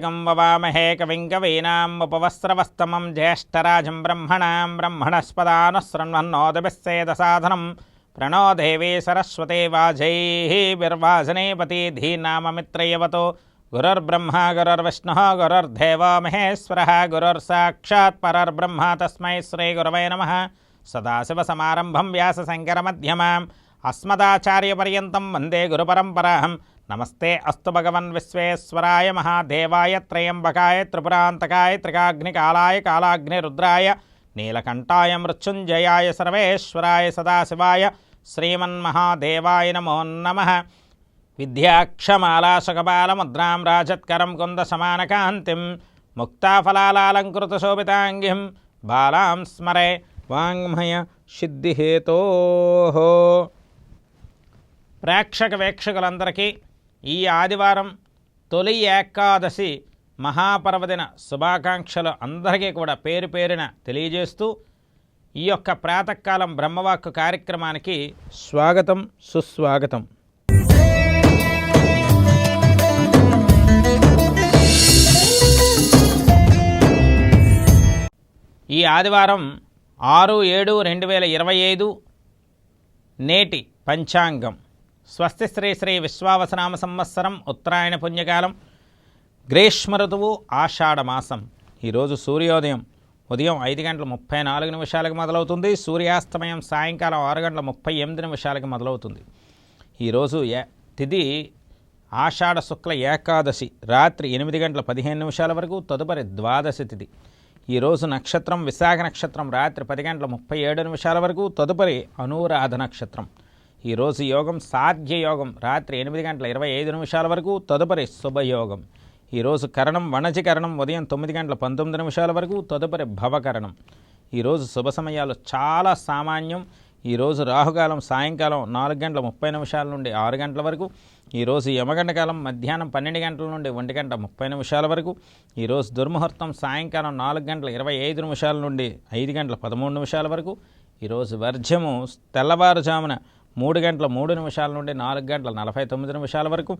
बृहस्पतिकं ववामहे कविं कवीनाम् उपवस्त्रवस्तमं ज्येष्ठराजं ब्रह्मणां ब्रह्मणस्पदानुसृण्वन्नोदभिस्सेदसाधनं प्रणो देवी सरस्वती वाजैः विर्वासनेपति धीनाममित्रयवतो गुरुर्ब्रह्मा, गुरुर्विष्णुः, गुरुर्देवो महेश्वरः, गुरुर्साक्षात् परर्ब्रह्म तस्मै श्रीगुरवे नमः। सदाशिवसमारम्भं व्यासशङ्करमध्यमाम्। अस्मदाचार्यपर्यन्तं वंदे गुरुपरम्पराहम्। నమస్తే అస్తు భగవన్ విశ్వేశ్వరాయ మహాదేవాయ త్రయంబకాయ త్రిపురాంతకాయ త్రికాగ్నికాలాయ కాలాగ్నిరుద్రాయ నీలకంఠాయ మృత్యుంజయాయ సర్వేశ్వరాయ సదాశివాయ శ్రీమన్మహాదేవాయ నమో నమ. విద్యాక్షమాలాశకపాలముద్రాం రాజత్కరం కుందసమానకాంతిం ముక్తాఫలాలంకృతశోభితాంగిం బాలాం స్మరే వాంగ్మయ సిద్ధిహేతో. ప్రేక్షక వీక్షకులందరికీ ఈ ఆదివారం తొలి ఏకాదశి మహాపర్వదిన శుభాకాంక్షలు అందరికీ కూడా పేరు పేరున తెలియజేస్తూ ఈ యొక్క ప్రాతకాలం బ్రహ్మవాక్కు కార్యక్రమానికి స్వాగతం సుస్వాగతం. ఈ ఆదివారం ఆరు ఏడు రెండు వేల ఇరవై ఐదు నేటి పంచాంగం. స్వస్తి శ్రీ శ్రీ విశ్వావసనామ సంవత్సరం ఉత్తరాయణ పుణ్యకాలం. గ్రీష్మ ఋతువు ఆషాఢమాసం ఈరోజు సూర్యోదయం. ఉదయం ఐదు గంటల ముప్పై నాలుగు నిమిషాలకు మొదలవుతుంది. సూర్యాస్తమయం సాయంకాలం ఆరు గంటల ముప్పై ఎనిమిది నిమిషాలకు మొదలవుతుంది. ఈరోజు ఏ తిథి ఆషాఢ శుక్ల ఏకాదశి. రాత్రి ఎనిమిది గంటల పదిహేను నిమిషాల వరకు తదుపరి ద్వాదశి తిథి ఈరోజు నక్షత్రం విశాఖ నక్షత్రం. రాత్రి పది గంటల ముప్పై ఏడు నిమిషాల వరకు తదుపరి అనురాధ నక్షత్రం. ఈరోజు యోగం సాధ్య యోగం. రాత్రి ఎనిమిది గంటల ఇరవై ఐదు నిమిషాల వరకు తదుపరి శుభయోగం. ఈరోజు కరణం వణజికరణం ఉదయం తొమ్మిది గంటల పంతొమ్మిది నిమిషాల వరకు తదుపరి భవకరణం. ఈరోజు శుభ సమయాలు చాలా సామాన్యం. ఈరోజు రాహుకాలం సాయంకాలం నాలుగు గంటల ముప్పై నిమిషాల నుండి ఆరు గంటల వరకు. ఈరోజు యమగంట కాలం మధ్యాహ్నం పన్నెండు గంటల నుండి ఒంటి గంట ముప్పై నిమిషాల వరకు. ఈరోజు దుర్ముహూర్తం సాయంకాలం నాలుగు గంటల ఇరవై ఐదు నిమిషాల నుండి ఐదు గంటల పదమూడు నిమిషాల వరకు. ఈరోజు వర్జ్యము తెల్లవారుజామున మూడు గంటల మూడు నిమిషాల నుండి నాలుగు గంటల నలభై తొమ్మిది నిమిషాల వరకు.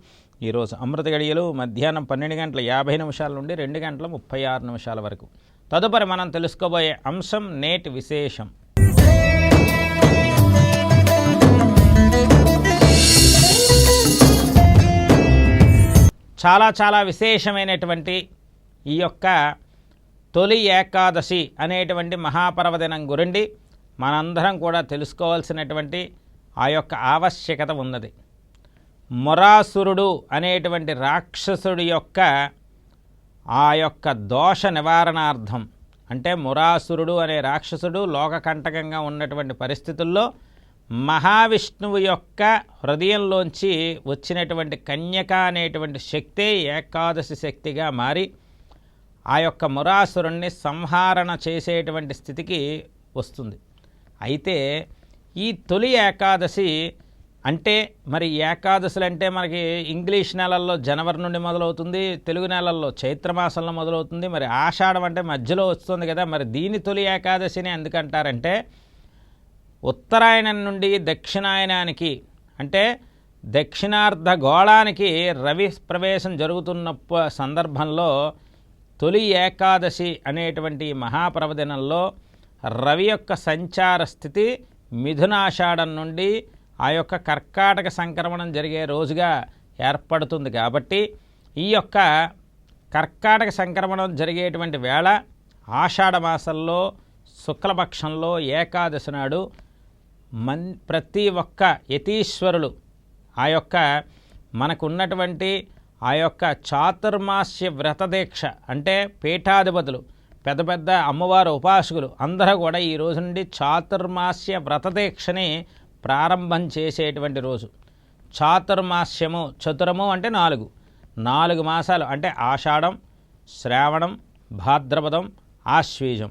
ఈరోజు అమృత గడియలు మధ్యాహ్నం పన్నెండు గంటల యాభై నిమిషాల నుండి రెండు గంటల ముప్పై ఆరు నిమిషాల వరకు. తదుపరి మనం తెలుసుకోబోయే అంశం నేటి విశేషం. చాలా చాలా విశేషమైనటువంటి ఈ యొక్క తొలి ఏకాదశి అనేటువంటి మహాపర్వదినం గురించి మనందరం కూడా తెలుసుకోవాల్సినటువంటి ఆ యొక్క ఆవశ్యకత ఉన్నది. మొరాసురుడు అనేటువంటి రాక్షసుడి యొక్క ఆ యొక్క దోష నివారణార్థం అంటే మురాసురుడు అనే రాక్షసుడు లోకకంటకంగా ఉన్నటువంటి పరిస్థితుల్లో మహావిష్ణువు యొక్క హృదయంలోంచి వచ్చినటువంటి కన్యక అనేటువంటి శక్తే ఏకాదశి శక్తిగా మారి ఆ యొక్క మురాసురుణ్ణి సంహారణ చేసేటువంటి స్థితికి వస్తుంది. అయితే ఈ తొలి ఏకాదశి అంటే మరి ఏకాదశులు అంటే మనకి ఇంగ్లీష్ నెలల్లో జనవరి నుండి మొదలవుతుంది తెలుగు నెలల్లో చైత్రమాసంలో మొదలవుతుంది మరి ఆషాఢం అంటే మధ్యలో వస్తుంది కదా మరి దీని తొలి ఏకాదశిని ఎందుకంటారంటే ఉత్తరాయణం నుండి దక్షిణాయనానికి అంటే దక్షిణార్ధ గోళానికి రవి ప్రవేశం జరుగుతున్న సందర్భంలో తొలి ఏకాదశి అనేటువంటి మహాపర్వదినంలో రవి యొక్క సంచార స్థితి మిథునాషాఢం నుండి ఆ యొక్క కర్కాటక సంక్రమణం జరిగే రోజుగా ఏర్పడుతుంది కాబట్టి ఈ యొక్క కర్కాటక సంక్రమణం జరిగేటువంటి వేళ ఆషాఢమాసంలో శుక్లపక్షంలో ఏకాదశి నాడు మన్ ప్రతి ఒక్క యతీశ్వరులు ఆ యొక్క మనకున్నటువంటి ఆ యొక్క చాతుర్మాస్య వ్రతదీక్ష అంటే పీఠాధిపతులు పెద్ద పెద్ద అమ్మవారు ఉపాసకులు అందరూ కూడా ఈ రోజు నుండి చాతుర్మాస్య వ్రతదీక్షని ప్రారంభం చేసేటువంటి రోజు. చాతుర్మాస్యము చతురము అంటే నాలుగు. నాలుగు మాసాలు అంటే ఆషాఢం శ్రావణం భాద్రపదం ఆశ్వీజం.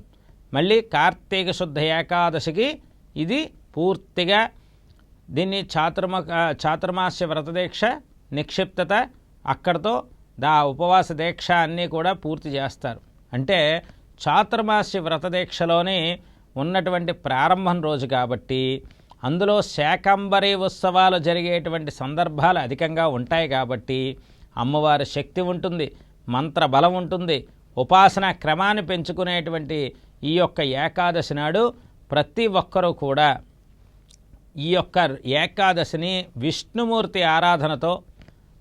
మళ్ళీ కార్తీక శుద్ధ ఏకాదశికి ఇది పూర్తిగా దీన్ని చాతుర్మ చాతుర్మాస్య వ్రతదీక్ష నిక్షిప్తత అక్కడితో దా ఉపవాస దీక్ష అన్నీ కూడా పూర్తి చేస్తారు. అంటే చాతుర్మాస్య వ్రతదీక్షలోనే ఉన్నటువంటి ప్రారంభం రోజు కాబట్టి అందులో శాకంబరి ఉత్సవాలు జరిగేటువంటి సందర్భాలు అధికంగా ఉంటాయి కాబట్టి అమ్మవారి శక్తి ఉంటుంది మంత్ర బలం ఉంటుంది. ఉపాసన క్రమాన్ని పెంచుకునేటువంటి ఈ యొక్క ఏకాదశి నాడు ప్రతి ఒక్కరూ కూడా ఈ యొక్క ఏకాదశిని విష్ణుమూర్తి ఆరాధనతో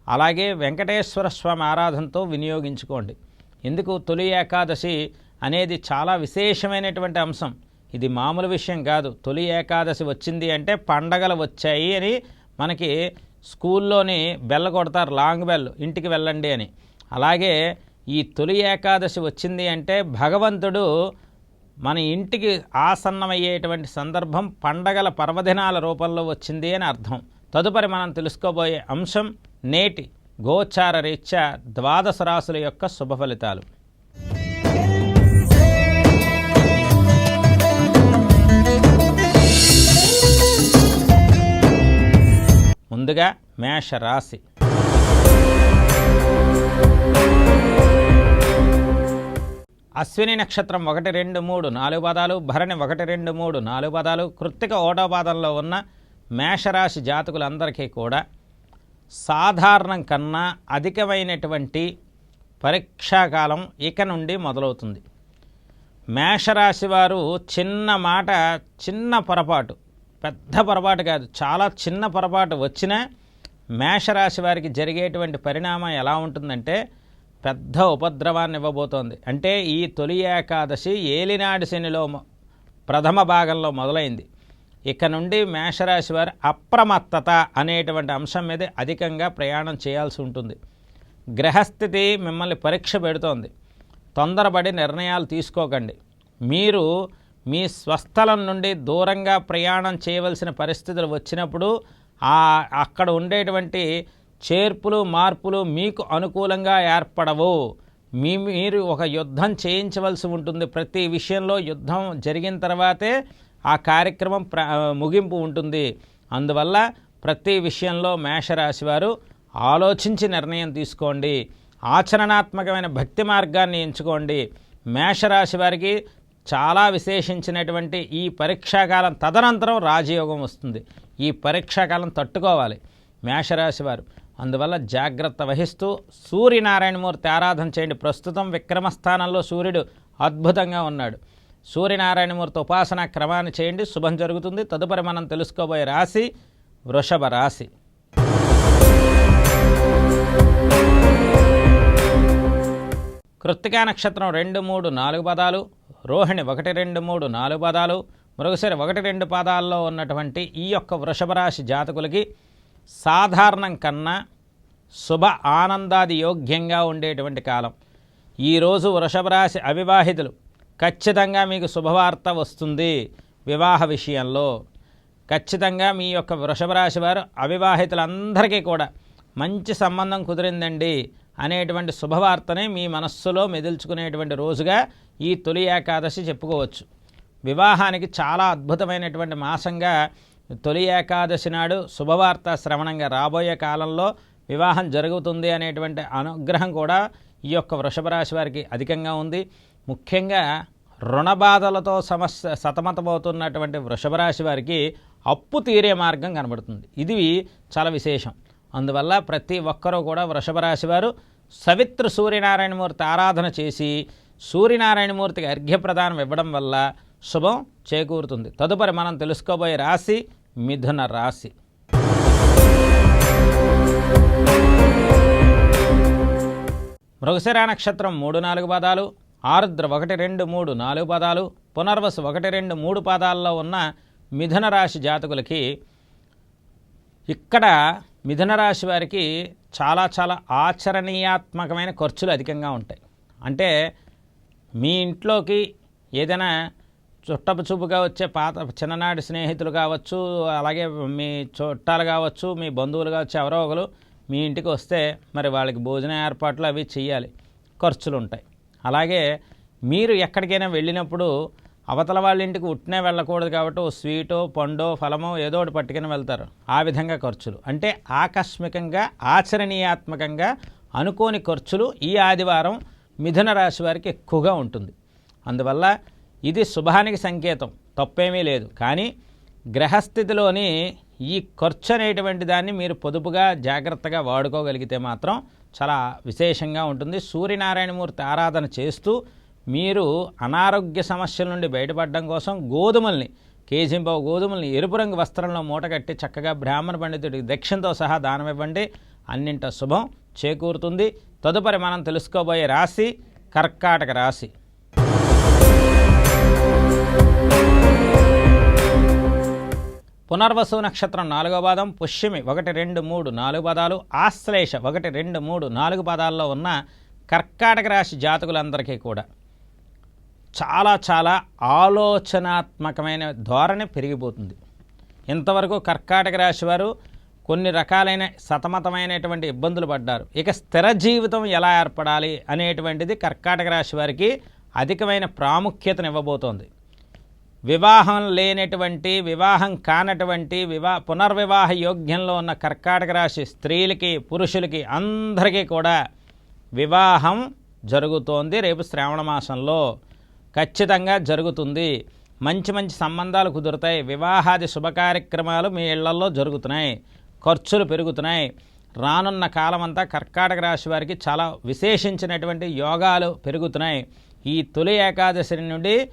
అలాగే వెంకటేశ్వర స్వామి ఆరాధనతో వినియోగించుకోండి. ఎందుకు? తొలి ఏకాదశి అనేది చాలా విశేషమైనటువంటి అంశం. ఇది మామూలు విషయం కాదు. తొలి ఏకాదశి వచ్చింది అంటే పండగలు వచ్చాయి అని మనకి స్కూల్లోని బెల్ల కొడతారు లాంగ్ బెల్ ఇంటికి వెళ్ళండి అని. అలాగే ఈ తొలి ఏకాదశి వచ్చింది అంటే భగవంతుడు మన ఇంటికి ఆసన్నమయ్యేటువంటి సందర్భం పండగల పర్వదినాల రూపంలో వచ్చింది అని అర్థం. తదుపరి మనం తెలుసుకోబోయే అంశం నేటి గోచార రీత్యా ద్వాదశ రాశుల యొక్క శుభ ఫలితాలు. ముందుగా మేషరాశి. అశ్విని నక్షత్రం ఒకటి రెండు మూడు నాలుగు పదాలు భరణి ఒకటి రెండు మూడు నాలుగు పదాలు కృత్తిక ఓటో పాదంలో ఉన్న మేషరాశి జాతకులందరికీ కూడా సాధారణం కన్నా అధికమైనటువంటి పరీక్షాకాలం ఇక నుండి మొదలవుతుంది. మేషరాశి వారు చిన్న మాట చిన్న పొరపాటు పెద్ద పొరపాటు కాదు చాలా చిన్న పొరపాటు. వచ్చినా మేషరాశి వారికి జరిగేటువంటి పరిణామం ఎలా ఉంటుందంటే పెద్ద ఉపద్రవాన్ని ఇవ్వబోతోంది. అంటే ఈ తొలి ఏకాదశి ఏలినాడి శనిలో ప్రథమ భాగంలో మొదలైంది. ఇక నుండి మేషరాశి వారి అప్రమత్తత అనేటువంటి అంశం మీద అధికంగా ప్రయాణం చేయాల్సి ఉంటుంది. గ్రహస్థితి మిమ్మల్ని పరీక్ష పెడుతోంది. తొందరపడి నిర్ణయాలు తీసుకోకండి. మీరు మీ స్వస్థలం నుండి దూరంగా ప్రయాణం చేయవలసిన పరిస్థితులు వచ్చినప్పుడు ఆ అక్కడ ఉండేటువంటి చేర్పులు మార్పులు మీకు అనుకూలంగా ఏర్పడవు. మీ మీరు ఒక యుద్ధం చేయించవలసి ఉంటుంది. ప్రతి విషయంలో యుద్ధం జరిగిన తర్వాతే ఆ కార్యక్రమం ప్ర ముగింపు ఉంటుంది. అందువల్ల ప్రతి విషయంలో మేషరాశి వారు ఆలోచించి నిర్ణయం తీసుకోండి. ఆచరణాత్మకమైన భక్తి మార్గాన్ని ఎంచుకోండి. మేషరాశి వారికి చాలా విశేషించినటువంటి ఈ పరీక్షాకాలం తదనంతరం రాజయోగం వస్తుంది. ఈ పరీక్షాకాలం తట్టుకోవాలి మేషరాశి వారు. అందువల్ల జాగ్రత్త వహిస్తూ సూర్యనారాయణమూర్తి ఆరాధన చేయండి. ప్రస్తుతం విక్రమస్థానంలో సూర్యుడు అద్భుతంగా ఉన్నాడు. సూర్యనారాయణమూర్తి ఉపాసన క్రమాన్ని చేయండి. శుభం జరుగుతుంది. తదుపరి మనం తెలుసుకోబోయే రాశి వృషభ రాశి. కృత్తికా నక్షత్రం రెండు మూడు నాలుగు పదాలు రోహిణి ఒకటి రెండు మూడు నాలుగు పదాలు మరొకసారి ఒకటి రెండు పాదాల్లో ఉన్నటువంటి ఈ యొక్క వృషభ రాశి జాతకులకి సాధారణం కన్నా శుభ ఆనందాది యోగ్యంగా ఉండేటువంటి కాలం. ఈరోజు వృషభ రాశి అవివాహితులు ఖచ్చితంగా మీకు శుభవార్త వస్తుంది వివాహ విషయంలో. ఖచ్చితంగా మీ యొక్క వృషభ రాశి వారు అవివాహితులందరికీ కూడా మంచి సంబంధం కుదిరిందండి. అనేటువంటి శుభవార్తని మీ మనస్సులో మెదుల్చుకునేటువంటి రోజుగా ఈ తొలి ఏకాదశి చెప్పుకోవచ్చు. వివాహానికి చాలా అద్భుతమైనటువంటి మాసంగా తొలి ఏకాదశి నాడు శుభవార్త శ్రవణంగా రాబోయే కాలంలో వివాహం జరుగుతుంది అనేటువంటి అనుగ్రహం కూడా ఈ యొక్క వృషభ రాశి వారికి అధికంగా ఉంది. ముఖ్యంగా రుణ బాధలతో సమస్య సతమతమవుతున్నటువంటి వృషభ రాశి వారికి అప్పు తీరే మార్గం కనబడుతుంది. ఇది చాలా విశేషం. అందువల్ల ప్రతి ఒక్కరూ కూడా వృషభ రాశివారు సవిత్ర సూర్యనారాయణమూర్తి ఆరాధన చేసి సూర్యనారాయణమూర్తికి అర్ఘ్యప్రదానం ఇవ్వడం వల్ల శుభం చేకూరుతుంది. తదుపరి మనం తెలుసుకోబోయే రాశి మిథున రాశి. మృగశిర నక్షత్రం మూడు నాలుగు పాదాలు ఆరుద్ర ఒకటి రెండు మూడు నాలుగు పాదాలు పునర్వసు ఒకటి రెండు మూడు పాదాల్లో ఉన్న మిథున రాశి జాతకులకి ఇక్కడ మిథునరాశి వారికి చాలా చాలా ఆచరణీయాత్మకమైన ఖర్చులు అధికంగా ఉంటాయి. అంటే మీ ఇంట్లోకి ఏదైనా చుట్టపు చూపుగా వచ్చే పాత చిన్ననాటి స్నేహితులు కావచ్చు అలాగే మీ చుట్టాలు కావచ్చు మీ బంధువులు కావచ్చు ఎవరో ఒకరు మీ ఇంటికి వస్తే మరి వాళ్ళకి భోజన ఏర్పాట్లు అవి చేయాలి ఖర్చులు ఉంటాయి. అలాగే మీరు ఎక్కడికైనా వెళ్ళినప్పుడు అవతల వాళ్ళ ఇంటికి ఉట్నే వెళ్ళకూడదు కాబట్టి ఓ స్వీటో పండో ఫలమో ఏదో ఒకటి పట్టుకుని వెళ్తారు. ఆ విధంగా ఖర్చులు. అంటే ఆకస్మికంగా ఆచరణీయాత్మకంగా అనుకోని ఖర్చులు ఈ ఆదివారం మిథున రాశి వారికి ఎక్కువగా ఉంటుంది. అందువల్ల ఇది శుభానికి సంకేతం. తప్పేమీ లేదు. కానీ గ్రహస్థితిలోని ఈ ఖర్చు అనేటువంటి దాన్ని మీరు పొదుపుగా జాగ్రత్తగా వాడుకోగలిగితే మాత్రం చాలా విశేషంగా ఉంటుంది. సూర్యనారాయణమూర్తి ఆరాధన చేస్తూ మీరు అనారోగ్య సమస్యల నుండి బయటపడడం కోసం గోధుమల్ని కేజింబావు గోధుమల్ని ఎరుపు రంగు వస్త్రంలో మూటగట్టి చక్కగా బ్రాహ్మణ పండితుడికి దక్షిణతో సహా దానం ఇవ్వండి. అన్నింట శుభం. చేకూరుతుంది. తదుపరి మనం తెలుసుకోబోయే రాశి కర్కాటక రాశి. పునర్వసు నక్షత్రం నాలుగో పాదం పుష్యమి ఒకటి రెండు మూడు నాలుగు పదాలు ఆశ్లేష ఒకటి రెండు మూడు నాలుగు పదాల్లో ఉన్న కర్కాటక రాశి జాతకులందరికీ కూడా. చాలా చాలా ఆలోచనాత్మకమైన ధోరణి పెరిగిపోతుంది. ఇంతవరకు కర్కాటక రాశి వారు కొన్ని రకాలైన సతమతమైనటువంటి ఇబ్బందులు పడ్డారు. ఇక స్థిర జీవితం ఎలా ఏర్పడాలి అనేటువంటిది కర్కాటక రాశి వారికి అధికమైన ప్రాముఖ్యతను ఇవ్వబోతోంది. వివాహం లేనటువంటి వివాహం కానటువంటి వివా పునర్వివాహ యోగ్యంలో ఉన్న కర్కాటక రాశి స్త్రీలకి పురుషులకి అందరికీ కూడా వివాహం జరుగుతోంది రేపు శ్రావణ మాసంలో. ఖచ్చితంగా జరుగుతుంది. మంచి మంచి సంబంధాలు కుదురుతాయి. వివాహాది శుభ కార్యక్రమాలు మీ ఇళ్ళలో జరుగుతున్నాయి. ఖర్చులు పెరుగుతున్నాయి. రానున్న కాలమంతా కర్కాటక రాశి వారికి చాలా విశేషించినటువంటి యోగాలు పెరుగుతున్నాయి. ఈ తొలి ఏకాదశి నుండి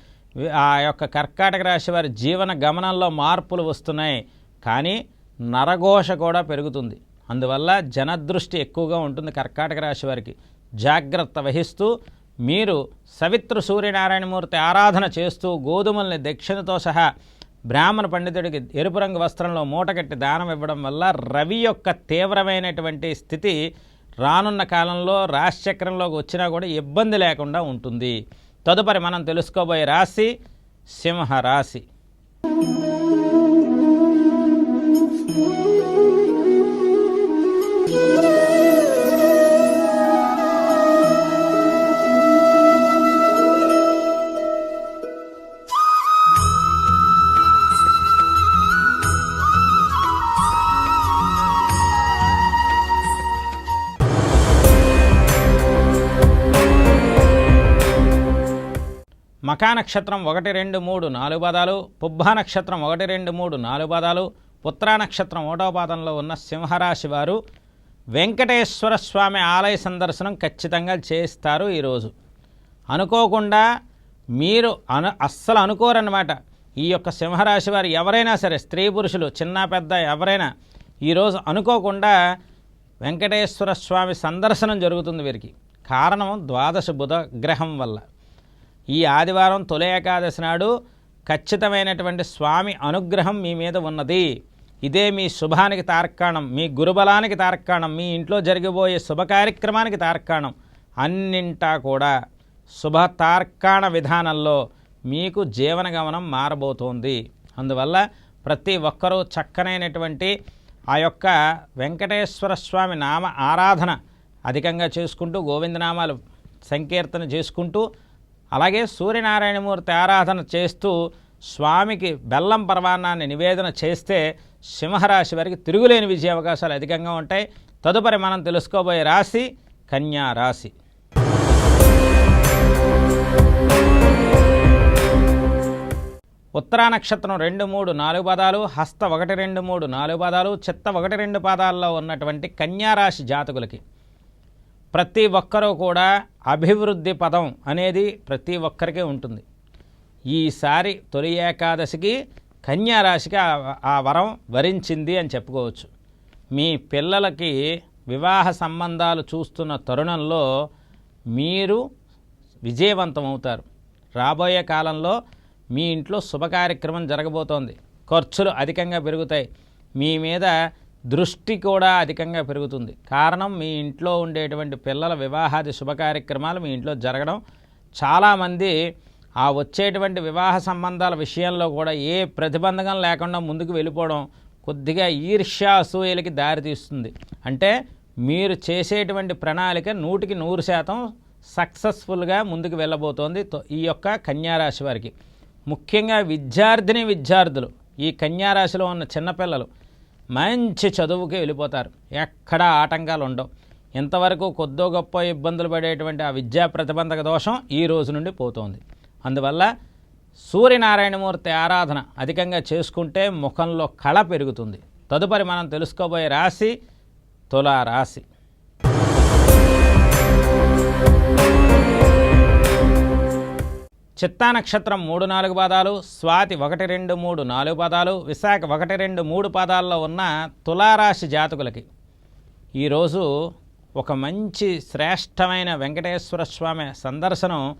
ఆ యొక్క కర్కాటక రాశి వారి జీవన గమనంలో మార్పులు వస్తున్నాయి. కానీ నరఘోష కూడా పెరుగుతుంది. అందువల్ల జనదృష్టి ఎక్కువగా ఉంటుంది కర్కాటక రాశి వారికి. జాగ్రత్త వహిస్తూ మీరు సవిత్రు సూర్యనారాయణమూర్తి ఆరాధన చేస్తూ గోధుమల్ని దక్షిణతో సహా బ్రాహ్మణ పండితుడికి ఎరుపు రంగు వస్త్రంలో మూటగట్టి దానం ఇవ్వడం వల్ల రవి యొక్క తీవ్రమైనటువంటి స్థితి రానున్న కాలంలో రాశిచక్రంలోకి వచ్చినా కూడా ఇబ్బంది లేకుండా ఉంటుంది. తదుపరి మనం తెలుసుకోబోయే రాశి సింహ రాశి నక్షత్రం ఒకటి రెండు మూడు నాలుగు పదాలు పుబ్బా నక్షత్రం ఒకటి రెండు మూడు నాలుగు పదాలు పుత్రా నక్షత్రం ఒకటో పాదంలో ఉన్న సింహరాశి వారు వెంకటేశ్వర స్వామి ఆలయ సందర్శనం ఖచ్చితంగా చేస్తారు ఈరోజు. అనుకోకుండా మీరు అను అస్సలు అనుకోరన్నమాట. ఈ యొక్క సింహరాశి వారు ఎవరైనా సరే స్త్రీ పురుషులు చిన్న పెద్ద ఎవరైనా ఈరోజు అనుకోకుండా వెంకటేశ్వర స్వామి సందర్శనం జరుగుతుంది వీరికి. కారణం ద్వాదశ బుధ గ్రహం వల్ల. ఈ ఆదివారం తొలి ఏకాదశి నాడు ఖచ్చితమైనటువంటి స్వామి అనుగ్రహం మీ మీద ఉన్నది. ఇదే మీ శుభానికి తార్కాణం మీ గురుబలానికి తార్కాణం మీ ఇంట్లో జరిగిపోయే శుభ కార్యక్రమానికి తార్కాణం అన్నింటా కూడా శుభ తార్కాణ విధానంలో మీకు జీవన గమనం మారబోతోంది. అందువల్ల ప్రతి ఒక్కరూ చక్కనైనటువంటి ఆ యొక్క వెంకటేశ్వర స్వామి నామ ఆరాధన అధికంగా చేసుకుంటూ గోవిందనామాలు సంకీర్తన చేసుకుంటూ అలాగే సూర్యనారాయణమూర్తి ఆరాధన చేస్తూ స్వామికి బెల్లం పర్వాణాన్ని నివేదన చేస్తే సింహరాశి వారికి తిరుగులేని విజయ అవకాశాలు అధికంగా ఉంటాయి. తదుపరి మనం తెలుసుకోబోయే రాశి కన్యా రాశి. ఉత్తరా నక్షత్రం రెండు మూడు నాలుగు పదాలు హస్త ఒకటి రెండు మూడు నాలుగు పదాలు చిత్త ఒకటి రెండు పాదాల్లో ఉన్నటువంటి కన్యా రాశి జాతకులకి. ప్రతి ఒక్కరూ కూడా అభివృద్ధి పదం అనేది ప్రతి ఒక్కరికి ఉంటుంది. ఈసారి తొలి ఏకాదశికి కన్యారాశికి ఆ- ఆ వరం వరించింది అని చెప్పుకోవచ్చు. మీ పిల్లలకి వివాహ సంబంధాలు చూస్తున్న తరుణంలో మీరు విజయవంతం అవుతారు. రాబోయే కాలంలో మీ ఇంట్లో శుభ కార్యక్రమం జరగబోతోంది. ఖర్చులు అధికంగా పెరుగుతాయి. మీ మీద దృష్టి కూడా అధికంగా పెరుగుతుంది. కారణం మీ ఇంట్లో ఉండేటువంటి పిల్లల వివాహాది శుభ కార్యక్రమాలు మీ ఇంట్లో జరగడం. చాలామంది ఆ వచ్చేటువంటి వివాహ సంబంధాల విషయంలో కూడా ఏ ప్రతిబంధకం లేకుండా ముందుకు వెళ్ళిపోవడం కొద్దిగా ఈర్ష్య అసూయలకి దారితీస్తుంది అంటే మీరు చేసేటువంటి ప్రణాళిక నూటికి నూరు శాతం సక్సెస్ఫుల్గా ముందుకు వెళ్ళబోతోంది తో- ఈ యొక్క కన్యారాశి వారికి. ముఖ్యంగా విద్యార్థిని విద్యార్థులు. ఈ కన్యారాశిలో ఉన్న చిన్నపిల్లలు మంచి చదువుకి వెళ్ళిపోతారు. ఎక్కడా ఆటంకాలు ఉండవు ఇంతవరకు కొద్దో గొప్ప ఇబ్బందులు పడేటువంటి ఆ విద్యా ప్రతిబంధక దోషం ఈ రోజు నుండి పోతోంది. అందువల్ల సూర్యనారాయణమూర్తి ఆరాధన అధికంగా చేసుకుంటే ముఖంలో కళ పెరుగుతుంది. తదుపరి మనం తెలుసుకోబోయే రాశి తులారాశి. చిత్తా నక్షత్రం మూడు నాలుగు పాదాలు స్వాతి ఒకటి రెండు మూడు నాలుగు పాదాలు విశాఖ ఒకటి రెండు మూడు పాదాల్లో ఉన్న తులారాశి జాతకులకి. ఈరోజు ఒక మంచి శ్రేష్టమైన వెంకటేశ్వర స్వామి సందర్శనం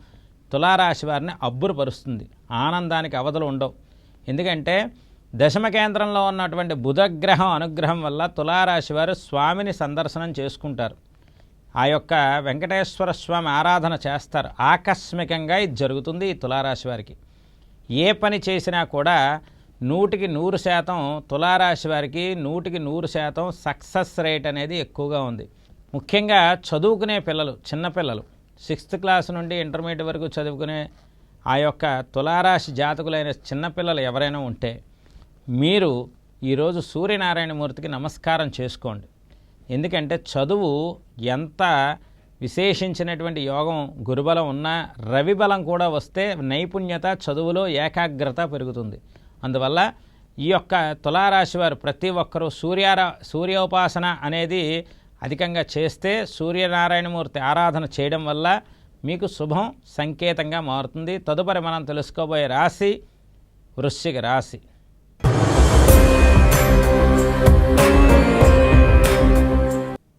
తులారాశి వారిని అబ్బురుపరుస్తుంది. ఆనందానికి అవధులు ఉండవు. ఎందుకంటే దశమ కేంద్రంలో ఉన్నటువంటి బుధగ్రహం అనుగ్రహం వల్ల తులారాశి వారు స్వామిని సందర్శనం చేసుకుంటారు. ఆ యొక్క వెంకటేశ్వర స్వామి ఆరాధన చేస్తారు. ఆకస్మికంగా ఇది జరుగుతుంది ఈ తులారాశి వారికి. ఏ పని చేసినా కూడా నూటికి నూరు శాతం తులారాశి వారికి నూటికి నూరు శాతం సక్సెస్ రేట్ అనేది ఎక్కువగా ఉంది. ముఖ్యంగా చదువుకునే పిల్లలు చిన్నపిల్లలు సిక్స్త్ క్లాస్ నుండి ఇంటర్మీడియట్ వరకు చదువుకునే ఆ యొక్క తులారాశి జాతకులైన చిన్నపిల్లలు ఎవరైనా ఉంటే మీరు ఈరోజు సూర్యనారాయణమూర్తికి నమస్కారం చేసుకోండి. ఎందుకంటే చదువు ఎంత విశేషించినటువంటి యోగం గురుబలం ఉన్నా రవి బలం కూడా వస్తే నైపుణ్యత చదువులో ఏకాగ్రత పెరుగుతుంది. అందువల్ల ఈ యొక్క తులారాశి వారు ప్రతి ఒక్కరూ సూర్యారా సూర్యోపాసన అనేది అధికంగా చేస్తే సూర్యనారాయణమూర్తి ఆరాధన చేయడం వల్ల మీకు శుభం సంకేతంగా మారుతుంది. తదుపరి మనం తెలుసుకోబోయే రాశి వృశ్చిక రాశి.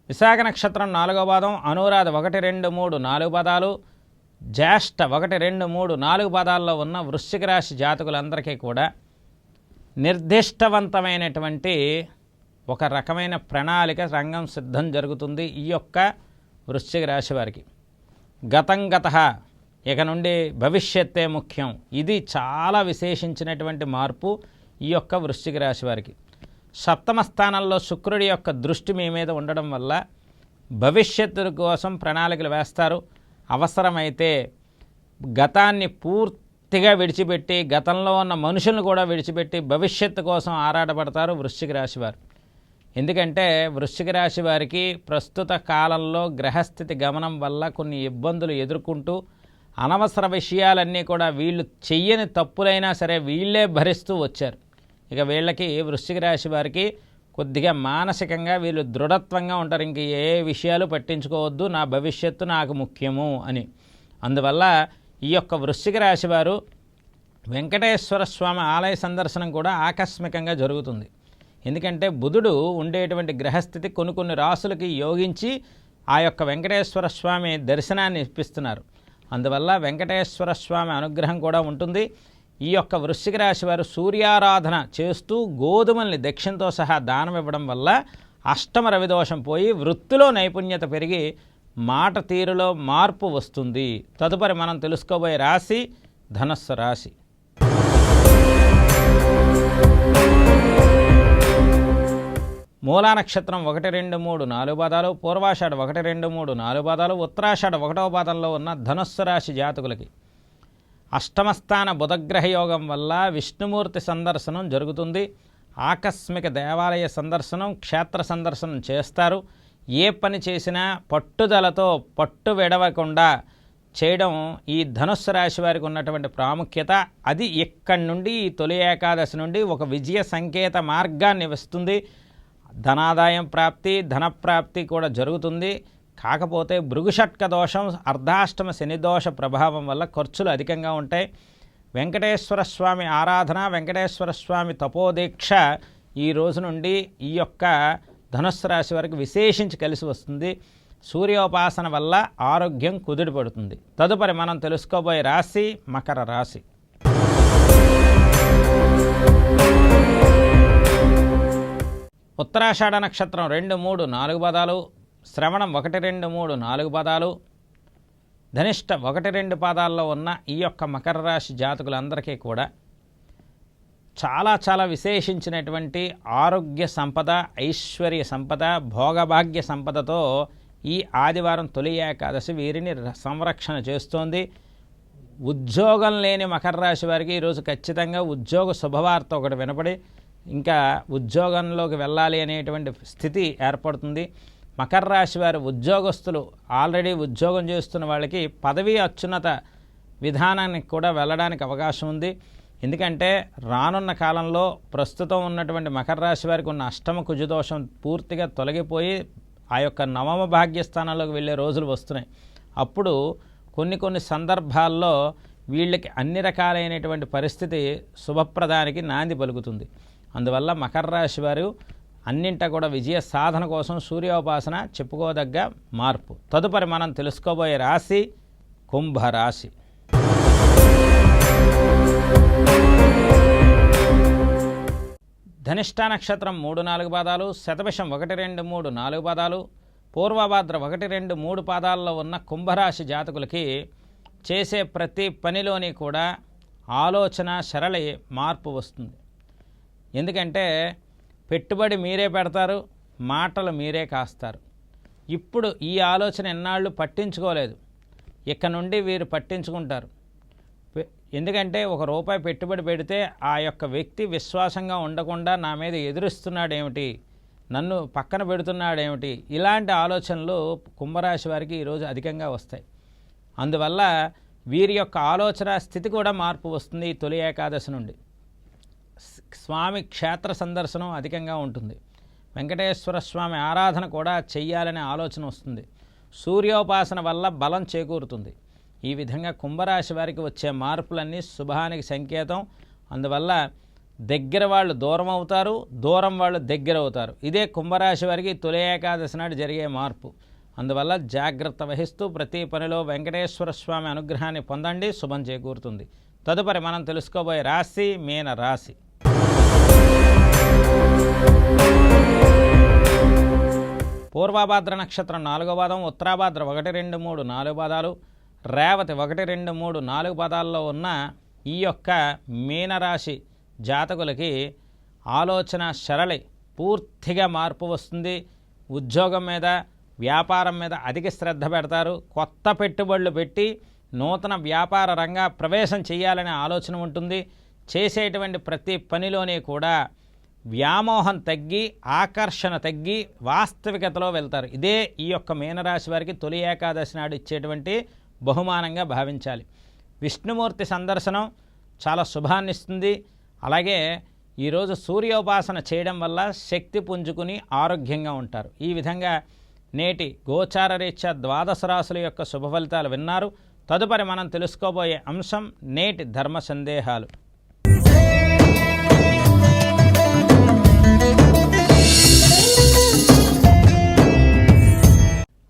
విశాఖ నక్షత్రం నాలుగో పాదం అనురాధ ఒకటి రెండు మూడు నాలుగు పదాలు జ్యేష్ఠ ఒకటి రెండు మూడు నాలుగు పదాల్లో ఉన్న వృశ్చిక రాశి జాతకులందరికీ కూడా నిర్దిష్టవంతమైనటువంటి ఒక రకమైన ప్రణాళిక రంగం సిద్ధం జరుగుతుంది ఈ యొక్క వృశ్చిక రాశి వారికి. గతం గత ఇక నుండి భవిష్యత్తే ముఖ్యం. ఇది చాలా విశేషించినటువంటి మార్పు ఈ యొక్క వృశ్చిక రాశి వారికి. సప్తమ స్థానంలో శుక్రుడి యొక్క దృష్టి మీ మీద ఉండడం వల్ల భవిష్యత్తు కోసం ప్రణాళికలు వేస్తారు. అవసరమైతే గతాన్ని పూర్తిగా విడిచిపెట్టి గతంలో ఉన్న మనుషులను కూడా విడిచిపెట్టి భవిష్యత్తు కోసం ఆరాటపడతారు వృశ్చిక రాశివారు ఎందుకంటే వృశ్చిక రాశి వారికి ప్రస్తుత కాలంలో గ్రహస్థితి గమనం వల్ల కొన్ని ఇబ్బందులు ఎదుర్కొంటూ అనవసర విషయాలన్నీ కూడా వీళ్ళు చెయ్యని తప్పులైనా సరే వీళ్ళే భరిస్తూ వచ్చారు. ఇక వీళ్ళకి వృశ్చిక రాశి వారికి కొద్దిగా మానసికంగా వీళ్ళు దృఢత్వంగా ఉంటారు. ఇంక ఏ విషయాలు పట్టించుకోవద్దు నా భవిష్యత్తు నాకు ముఖ్యము అని. అందువల్ల ఈ యొక్క వృశ్చిక రాశి వారు వెంకటేశ్వర స్వామి ఆలయ సందర్శనం కూడా ఆకస్మికంగా జరుగుతుంది. ఎందుకంటే బుధుడు ఉండేటువంటి గ్రహస్థితి కొన్ని కొన్ని రాసులకి యోగించి ఆ యొక్క వెంకటేశ్వర స్వామి దర్శనాన్ని ఇప్పిస్తున్నారు. అందువల్ల వెంకటేశ్వర స్వామి అనుగ్రహం కూడా ఉంటుంది. ఈ యొక్క వృశ్చిక రాశి వారు సూర్యారాధన చేస్తూ గోధుమల్ని దక్షిణతో సహా దానం ఇవ్వడం వల్ల అష్టమ రవిదోషం పోయి వృత్తిలో నైపుణ్యత పెరిగి మాట తీరులో మార్పు వస్తుంది. తదుపరి మనం తెలుసుకోబోయే రాశి ధనస్సు రాశి. మూలా నక్షత్రం ఒకటి రెండు మూడు నాలుగు పాదాలు పూర్వాషాఢ ఒకటి రెండు మూడు నాలుగు పాదాలు ఉత్తరాషాఢ ఒకటవ పాదంలో ఉన్న ధనుస్సు రాశి జాతకులకి అష్టమస్థాన బుధగ్రహ యోగం వల్ల విష్ణుమూర్తి సందర్శనం జరుగుతుంది. ఆకస్మిక దేవాలయ సందర్శనం క్షేత్ర సందర్శనం చేస్తారు. ఏ పని చేసినా పట్టుదలతో పట్టు విడవకుండా చేయడం ఈ ధనుస్సు రాశి వారికి ఉన్నటువంటి ప్రాముఖ్యత. అది ఇక్కడి నుండి ఈ తొలి ఏకాదశి నుండి ఒక విజయ సంకేత మార్గాన్ని ఇస్తుంది. ధనాదాయం ప్రాప్తి ధనప్రాప్తి కూడా జరుగుతుంది. కాకపోతే భృగుషట్క దోషం అర్ధాష్టమ శని దోష ప్రభావం వల్ల ఖర్చులు అధికంగా ఉంటాయి. వెంకటేశ్వర స్వామి ఆరాధన వెంకటేశ్వర స్వామి తపోదీక్ష ఈ రోజు నుండి ఈ యొక్క ధనుస్సు రాశి వరకు విశేషించి కలిసి వస్తుంది. సూర్యోపాసన వల్ల ఆరోగ్యం కుదుటపడుతుంది. తదుపరి మనం తెలుసుకోబోయే రాశి మకర రాశి. ఉత్తరాషాఢ నక్షత్రం రెండు మూడు నాలుగు పదాలు. శ్రవణం ఒకటి రెండు మూడు నాలుగు పదాలు ధనిష్ట ఒకటి రెండు పాదాల్లో ఉన్న ఈ యొక్క మకర రాశి జాతకులందరికీ కూడా చాలా చాలా విశేషించినటువంటి ఆరోగ్య సంపద ఐశ్వర్య సంపద భోగభాగ్య సంపదతో ఈ ఆదివారం తొలి ఏకాదశి వీరిని ర- సంరక్షణ చేస్తోంది. ఉద్యోగం లేని మకర రాశి వారికి ఈరోజు ఖచ్చితంగా ఉద్యోగ శుభవార్త ఒకటి వినపడి ఇంకా ఉద్యోగంలోకి వెళ్ళాలి అనేటువంటి స్థితి ఏర్పడుతుంది. మకర రాశి వారి ఉద్యోగస్తులు ఆల్రెడీ ఉద్యోగం చేస్తున్న వాళ్ళకి పదవీ అత్యున్నత విధానానికి కూడా వెళ్ళడానికి అవకాశం ఉంది. ఎందుకంటే రానున్న కాలంలో ప్రస్తుతం ఉన్నటువంటి మకర రాశి వారికి ఉన్న అష్టమ కుజదోషం పూర్తిగా తొలగిపోయి ఆ యొక్క నవమ భాగ్యస్థానాల్లోకి వెళ్ళే రోజులు వస్తున్నాయి. అప్పుడు కొన్ని కొన్ని సందర్భాల్లో వీళ్ళకి అన్ని రకాలైనటువంటి పరిస్థితి శుభప్రదానికి నాంది పలుకుతుంది. అందువల్ల మకర రాశి వారు అన్నింట కూడా విజయ సాధన కోసం సూర్యోపాసన చెప్పుకోదగ్గ మార్పు. తదుపరి మనం తెలుసుకోబోయే రాశి కుంభరాశి. ధనిష్ట నక్షత్రం మూడు నాలుగు పాదాలు శతభిషం ఒకటి రెండు మూడు నాలుగు పాదాలు పూర్వభాద్ర ఒకటి రెండు మూడు పాదాల్లో ఉన్న కుంభరాశి జాతకులకి చేసే ప్రతి పనిలోని కూడా ఆలోచన సరళి మార్పు వస్తుంది. ఎందుకంటే పెట్టుబడి మీరే పెడతారు మాటలు మీరే కాస్తారు. ఇప్పుడు ఈ ఆలోచన ఎన్నాళ్ళు పట్టించుకోలేదు. ఇక నుండి వీరు పట్టించుకుంటారు. ఎందుకంటే ఒక రూపాయి పెట్టుబడి పెడితే ఆ యొక్క వ్యక్తి విశ్వాసంగా ఉండకుండా నా మీద ఎదురుస్తున్నాడేమిటి నన్ను పక్కన పెడుతున్నాడేమిటి ఇలాంటి ఆలోచనలు కుంభరాశి వారికి ఈరోజు అధికంగా వస్తాయి. అందువల్ల వీరి యొక్క ఆలోచన స్థితి కూడా మార్పు వస్తుంది తొలి ఏకాదశి నుండి. స్వామి క్షేత్ర సందర్శనం అధికంగా ఉంటుంది. వెంకటేశ్వర స్వామి ఆరాధన కూడా చెయ్యాలనే ఆలోచన వస్తుంది. సూర్యోపాసన వల్ల బలం చేకూరుతుంది. ఈ విధంగా కుంభరాశి వారికి వచ్చే మార్పులన్నీ శుభానికి సంకేతం. అందువల్ల దగ్గర వాళ్ళు దూరం అవుతారు దూరం వాళ్ళు దగ్గర అవుతారు. ఇదే కుంభరాశి వారికి తొలి ఏకాదశి నాడు జరిగే మార్పు. అందువల్ల జాగ్రత్త వహిస్తూ ప్రతి పనిలో వెంకటేశ్వర స్వామి అనుగ్రహాన్ని పొందండి శుభం చేకూరుతుంది. తదుపరి మనం తెలుసుకోబోయే రాశి మీన రాశి. పూర్వభాద్ర నక్షత్రం నాలుగో పాదం ఉత్తరాభాద్ర ఒకటి రెండు మూడు నాలుగు పాదాలు రేవతి ఒకటి రెండు మూడు నాలుగు పదాల్లో ఉన్న ఈ యొక్క మీనరాశి జాతకులకి ఆలోచన సరళి పూర్తిగా మార్పు వస్తుంది. ఉద్యోగం మీద వ్యాపారం మీద అధిక శ్రద్ధ పెడతారు. కొత్త పెట్టుబడులు పెట్టి నూతన వ్యాపార రంగ ప్రవేశం చేయాలనే ఆలోచన ఉంటుంది. చేసేటువంటి ప్రతి పనిలోనే కూడా వ్యామోహం తగ్గి ఆకర్షణ తగ్గి వాస్తవికతలో వెళ్తారు. ఇదే ఈ యొక్క మీనరాశి వారికి తొలి ఏకాదశి నాడు ఇచ్చేటువంటి బహుమానంగా భావించాలి. విష్ణుమూర్తి సందర్శనం చాలా శుభాన్నిస్తుంది అలాగే ఈరోజు సూర్యోపాసన చేయడం వల్ల శక్తి పుంజుకుని ఆరోగ్యంగా ఉంటారు. ఈ విధంగా నేటి గోచార రీత్యా ద్వాదశ రాశుల యొక్క శుభ ఫలితాలు విన్నారు. తదుపరి మనం తెలుసుకోబోయే అంశం నేటి ధర్మ సందేహాలు.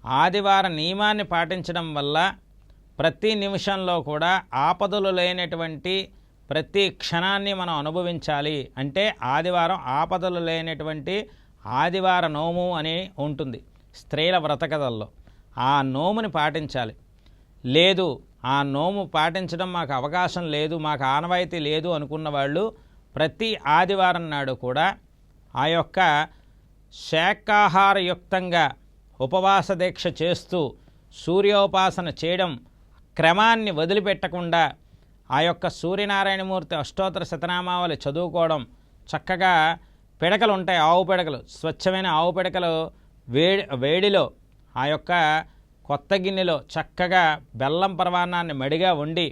ఆదివార నియమాన్ని పాటించడం వల్ల ప్రతి నిమిషంలో కూడా ఆపదలు లేనటువంటి ప్రతి క్షణాన్ని మనం అనుభవించాలి. అంటే ఆదివారం ఆపదలు లేనటువంటి ఆదివార నోము అని ఉంటుంది. స్త్రీల వ్రతకథల్లో. ఆ నోముని పాటించాలి. లేదు ఆ నోము పాటించడం మాకు అవకాశం లేదు మాకు ఆనవాయితీ లేదు అనుకున్న వాళ్ళు ప్రతి ఆదివారం నాడు కూడా ఆ యొక్క శాఖాహారయుక్తంగా ఉపవాస దీక్ష చేస్తూ సూర్యోపాసన చేయడం క్రమాన్ని వదిలిపెట్టకుండా ఆ యొక్క సూర్యనారాయణమూర్తి అష్టోత్తర శతనామావళి చదువుకోవడం చక్కగా పిడకలు ఉంటాయి ఆవు పిడకలు స్వచ్ఛమైన ఆవు పిడకలు వేడి వేడిలో ఆ యొక్క కొత్త గిన్నెలో చక్కగా బెల్లం పర్వాణాన్ని మడిగా వండి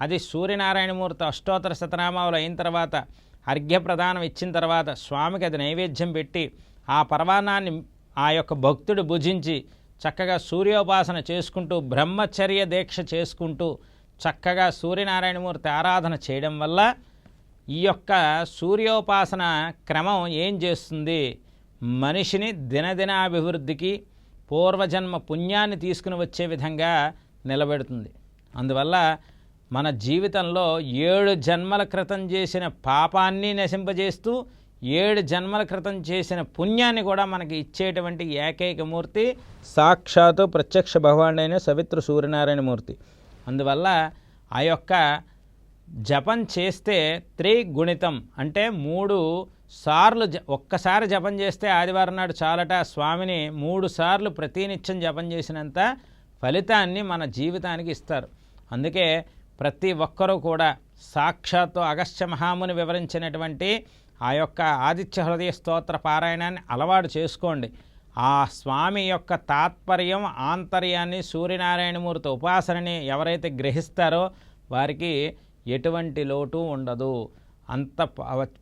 అది సూర్యనారాయణమూర్తి అష్టోత్తర శతనామాలు అయిన తర్వాత అర్ఘ్యప్రదానం ఇచ్చిన తర్వాత స్వామికి అది నైవేద్యం పెట్టి ఆ పర్వాణాన్ని ఆ యొక్క భక్తుడు భుజించి చక్కగా సూర్యోపాసన చేసుకుంటూ బ్రహ్మచర్య దీక్ష చేసుకుంటూ చక్కగా సూర్యనారాయణమూర్తి ఆరాధన చేయడం వల్ల ఈ యొక్క సూర్యోపాసన క్రమం ఏం చేస్తుంది? మనిషిని దినదినాభివృద్ధికి పూర్వజన్మ పుణ్యాన్ని తీసుకుని వచ్చే విధంగా నిలబెడుతుంది. అందువల్ల మన జీవితంలో ఏడు జన్మల క్రితం చేసిన పాపాన్ని నశింపజేస్తూ ఏడు జన్మల క్రితం చేసిన పుణ్యాన్ని కూడా మనకి ఇచ్చేటువంటి ఏకైక మూర్తి సాక్షాత్తు ప్రత్యక్ష భగవానుడైన సవిత్ర సూర్యనారాయణ మూర్తి. అందువల్ల ఆ యొక్క జపం చేస్తే త్రిగుణితం అంటే మూడు సార్లు జ ఒక్కసారి జపం చేస్తే ఆదివారం నాడు చాలట స్వామిని మూడు సార్లు ప్రతినిత్యం జపం చేసినంత ఫలితాన్ని మన జీవితానికి ఇస్తారు. అందుకే ప్రతి ఒక్కరూ కూడా సాక్షాత్తు అగస్త్య మహాముని వివరించినటువంటి ఆ యొక్క ఆదిత్య హృదయ స్తోత్ర పారాయణాన్ని అలవాటు చేసుకోండి. ఆ స్వామి యొక్క తాత్పర్యం ఆంతర్యాన్ని సూర్యనారాయణమూర్తి ఉపాసనని ఎవరైతే గ్రహిస్తారో వారికి ఎటువంటి లోటు ఉండదు. అంత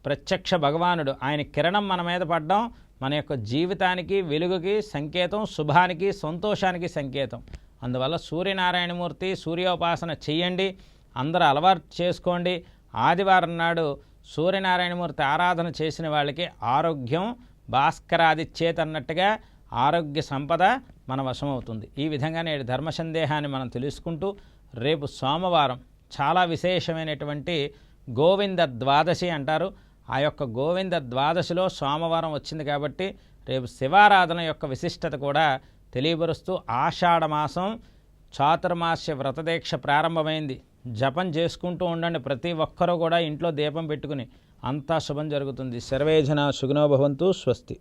ప్రత్యక్ష భగవానుడు. ఆయన కిరణం మన మీద పడ్డం మన యొక్క జీవితానికి వెలుగుకి సంకేతం శుభానికి సంతోషానికి సంకేతం. అందువల్ల సూర్యనారాయణమూర్తి సూర్యోపాసన చెయ్యండి అందరూ అలవాటు చేసుకోండి. ఆదివారం నాడు సూర్యనారాయణమూర్తి ఆరాధన చేసిన వాళ్ళకి ఆరోగ్యం భాస్కరాదిచ్చేత్ అన్నట్టుగా ఆరోగ్య సంపద మన వశమవుతుంది. ఈ విధంగా నేడు ధర్మ సందేహాన్ని మనం తెలుసుకుంటూ రేపు సోమవారం చాలా విశేషమైనటువంటి గోవింద ద్వాదశి అంటారు. ఆ యొక్క గోవింద ద్వాదశిలో సోమవారం వచ్చింది కాబట్టి రేపు శివారాధన యొక్క విశిష్టత కూడా తెలియపరుస్తూ ఆషాఢమాసం చాతుర్మాస్య వ్రతదీక్ష ప్రారంభమైంది. జపం చేసుకుంటూ ఉండండి. ప్రతి ఒక్కరూ కూడా ఇంట్లో దీపం పెట్టుకుని అంతా శుభం జరుగుతుంది. సర్వేజన సుగుణో భవంతు. స్వస్తి.